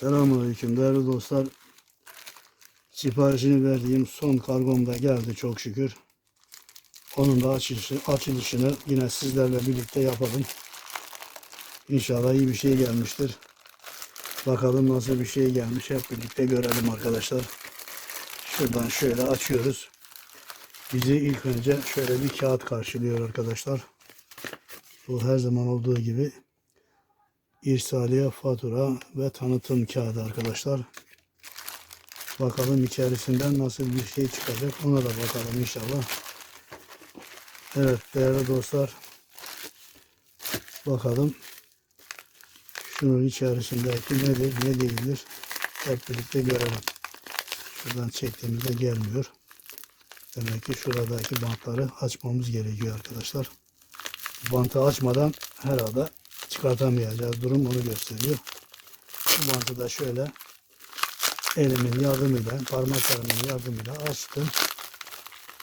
Selamünaleyküm değerli dostlar. Siparişini verdiğim son kargom da geldi çok şükür. Onun da açılışı, açılışını yine sizlerle birlikte yapalım. İnşallah iyi bir şey gelmiştir. Bakalım nasıl bir şey gelmiş hep birlikte görelim arkadaşlar. Şuradan şöyle açıyoruz. Bizi ilk önce şöyle bir kağıt karşılıyor arkadaşlar. Bu her zaman olduğu gibi irsaliye fatura ve tanıtım kağıdı arkadaşlar. Bakalım içerisinden nasıl bir şey çıkacak ona da bakalım inşallah. Evet değerli dostlar. Bakalım şunun içerisindeki nedir ne değildir hep birlikte görelim. Şuradan çektiğimizde gelmiyor. Demek ki şuradaki bantları açmamız gerekiyor arkadaşlar. Bantı açmadan herhalde çıkartamayacağız. Durum onu gösteriyor. Bu bantı da şöyle elimin yardımıyla, parmaklarımın yardımıyla açtım.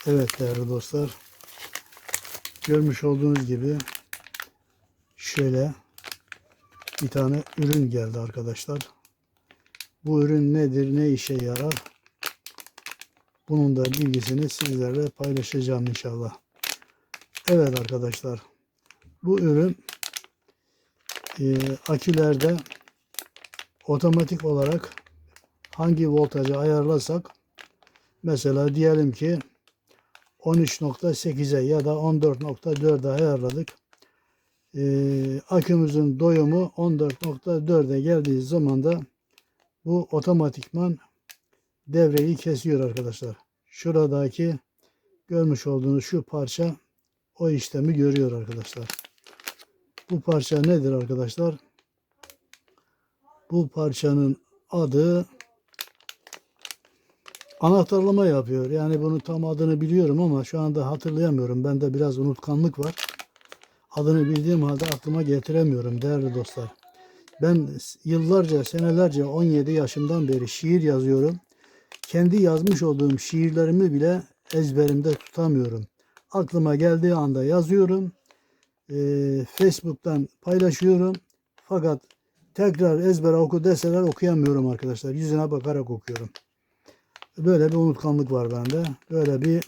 Evet değerli dostlar. Görmüş olduğunuz gibi şöyle bir tane ürün geldi arkadaşlar. Bu ürün nedir, ne işe yarar? Bunun da bilgisini sizlerle paylaşacağım inşallah. Evet arkadaşlar. Bu ürün e, akülerde otomatik olarak hangi voltajı ayarlasak mesela diyelim ki 13.8'e ya da 14.4'e ayarladık. E, akümüzün doyumu 14.4'e geldiği zaman da bu otomatikman devreyi kesiyor arkadaşlar. Şuradaki görmüş olduğunuz şu parça o işlemi görüyor arkadaşlar. Bu parça nedir arkadaşlar? Bu parçanın adı anahtarlama yapıyor. Yani bunu tam adını biliyorum ama şu anda hatırlayamıyorum. Bende biraz unutkanlık var. Adını bildiğim halde aklıma getiremiyorum değerli dostlar. Ben yıllarca, senelerce 17 yaşımdan beri şiir yazıyorum. Kendi yazmış olduğum şiirlerimi bile ezberimde tutamıyorum. Aklıma geldiği anda yazıyorum e, Facebook'tan paylaşıyorum. Fakat tekrar ezbere oku deseler okuyamıyorum arkadaşlar. Yüzüne bakarak okuyorum. Böyle bir unutkanlık var bende. Böyle bir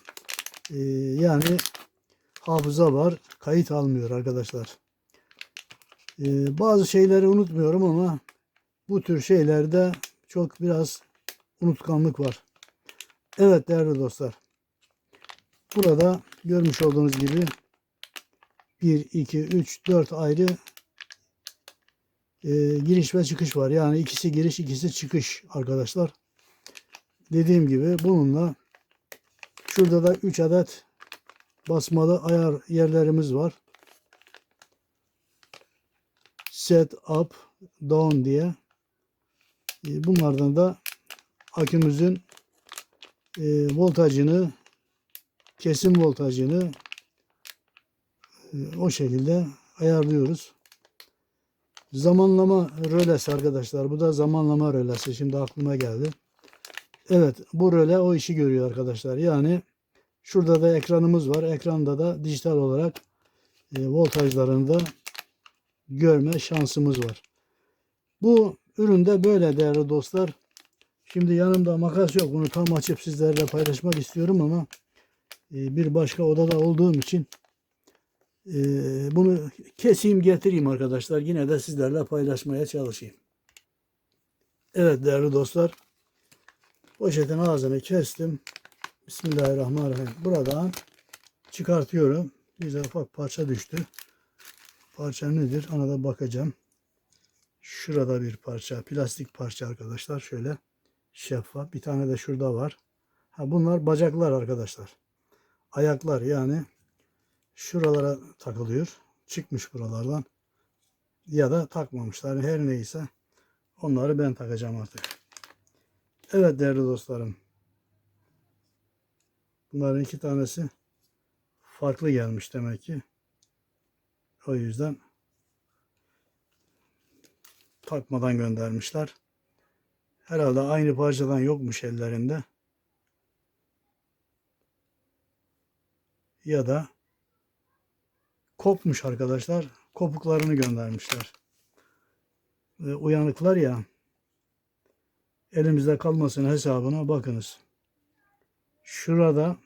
e, yani hafıza var. Kayıt almıyor arkadaşlar. E, bazı şeyleri unutmuyorum ama bu tür şeylerde çok biraz unutkanlık var. Evet değerli dostlar. Burada görmüş olduğunuz gibi 1, 2, 3, 4 ayrı e, giriş ve çıkış var. Yani ikisi giriş, ikisi çıkış arkadaşlar. Dediğim gibi bununla şurada da 3 adet basmalı ayar yerlerimiz var. Set up, down diye. E, bunlardan da akümüzün e, voltajını, kesim voltajını o şekilde ayarlıyoruz. Zamanlama rölesi arkadaşlar. Bu da zamanlama rölesi. Şimdi aklıma geldi. Evet bu röle o işi görüyor arkadaşlar. Yani şurada da ekranımız var. Ekranda da dijital olarak e, voltajlarını da görme şansımız var. Bu üründe böyle değerli dostlar. Şimdi yanımda makas yok. Bunu tam açıp sizlerle paylaşmak istiyorum ama e, bir başka odada olduğum için ee, bunu keseyim getireyim arkadaşlar. Yine de sizlerle paylaşmaya çalışayım. Evet değerli dostlar. Poşetin ağzını kestim. Bismillahirrahmanirrahim. Buradan çıkartıyorum. Bize ufak parça düştü. Parça nedir? Ona da bakacağım. Şurada bir parça. Plastik parça arkadaşlar. Şöyle şeffaf. Bir tane de şurada var. Ha, bunlar bacaklar arkadaşlar. Ayaklar yani şuralara takılıyor. Çıkmış buralardan. Ya da takmamışlar. Her neyse onları ben takacağım artık. Evet değerli dostlarım. Bunların iki tanesi farklı gelmiş demek ki. O yüzden takmadan göndermişler. Herhalde aynı parçadan yokmuş ellerinde. Ya da kopmuş arkadaşlar. Kopuklarını göndermişler. E, uyanıklar ya elimizde kalmasın hesabına bakınız. Şurada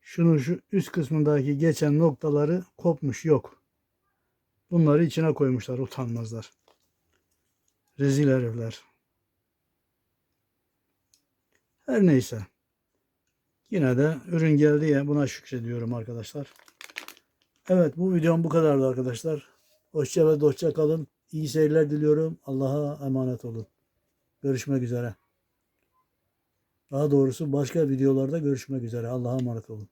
şunun şu üst kısmındaki geçen noktaları kopmuş yok. Bunları içine koymuşlar utanmazlar. Rezil herifler. Her neyse. Yine de ürün geldi ya buna şükrediyorum arkadaşlar. Evet bu videom bu kadardı arkadaşlar. Hoşça ve dostça kalın. İyi seyirler diliyorum. Allah'a emanet olun. Görüşmek üzere. Daha doğrusu başka videolarda görüşmek üzere. Allah'a emanet olun.